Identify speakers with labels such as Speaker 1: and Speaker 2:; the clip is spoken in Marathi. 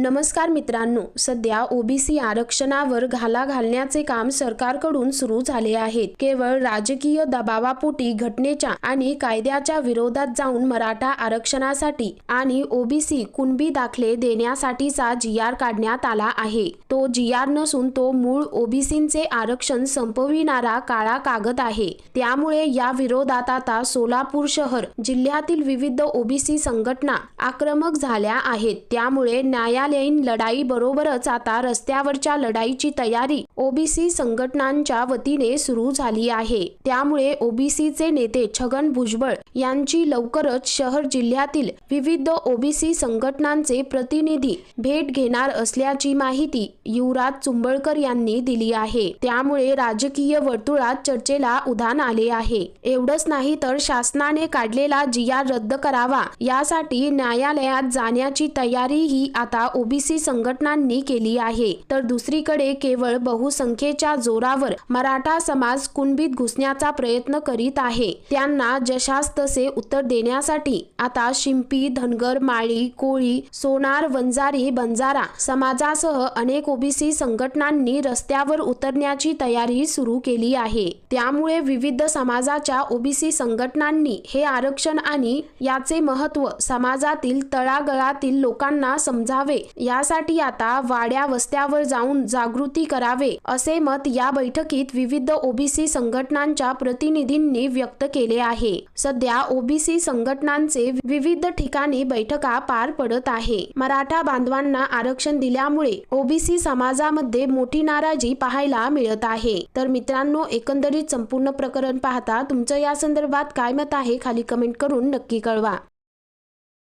Speaker 1: नमस्कार मित्रांनो सध्या ओबीसी आरक्षणावर घाला घालण्याचे काम सरकारकडून सुरू झाले आहे. केवळ राजकीय दबावापोटी घटनेच्या आणि कायद्याच्या विरोधात जाऊन मराठा आरक्षणासाठी आणि ओबीसी कुणबी दाखले देण्यासाठीचा जी आर काढण्यात आला आहे. तो जी आर नसून तो मूळ ओबीसींचे आरक्षण संपविणारा काळा कागद आहे. त्यामुळे या विरोधात आता सोलापूर शहर जिल्ह्यातील विविध ओबीसी संघटना आक्रमक झाल्या आहेत. त्यामुळे न्यायालयीन लढाई बरोबरच आता रस्त्यावरच्या लढाईची तयारी ओबीसी संघटनांच्या वतीने सुरू झाली आहे. त्यामुळे ओबीसीचे नेते छगन भुजबळ यांची लवकरच शहर जिल्ह्यातील विविध ओबीसी संघटनांचे प्रतिनिधी भेट घेणार असल्याची माहिती युवराज चुंबळकर यांनी दिली आहे. त्यामुळे राजकीय वर्तुळात चर्चेला उधाण आले आहे. एवढंच नाही तर शासनाने काढलेला जिया रद्द करावा यासाठी न्यायालयात जाण्याची तयारी ही आता ओबीसी संघटनांनी केली आहे. तर दुसरीकडे केवळ बहुसंख्येच्या जोरावर मराठा समाज कुणबीत घुसण्याचा प्रयत्न करीत आहे. त्यांना जशास तसे उत्तर देण्यासाठी आता शिंपी धनगर माळी कोळी सोनार वंजारी बंजारा समाजासह अनेक ओबीसी संघटनांनी रस्त्यावर उतरण्याची तयारी सुरू केली आहे. त्यामुळे विविध समाजाच्या ओबीसी संघटनांनी हे आरक्षण आणि याचे महत्त्व समाजातील तळागळातील लोकांना समजावे यासाठी आता वाड्या वस्त्यावर जाऊन जागृती करावे असे मत या बैठकीत विविध ओबीसी संघटनांच्या प्रतिनिधींनी व्यक्त केले आहे. सध्या ओबीसी संघटनांचे विविध ठिकाणी बैठका पार पडत आहे. मराठा बांधवांना आरक्षण दिल्यामुळे ओबीसी समाजामध्ये मोठी नाराजी पाहायला मिळत आहे. तर मित्रांनो एकंदरीत संपूर्ण प्रकरण पाहता तुमचं या संदर्भात काय मत आहे खाली कमेंट करून नक्की कळवा.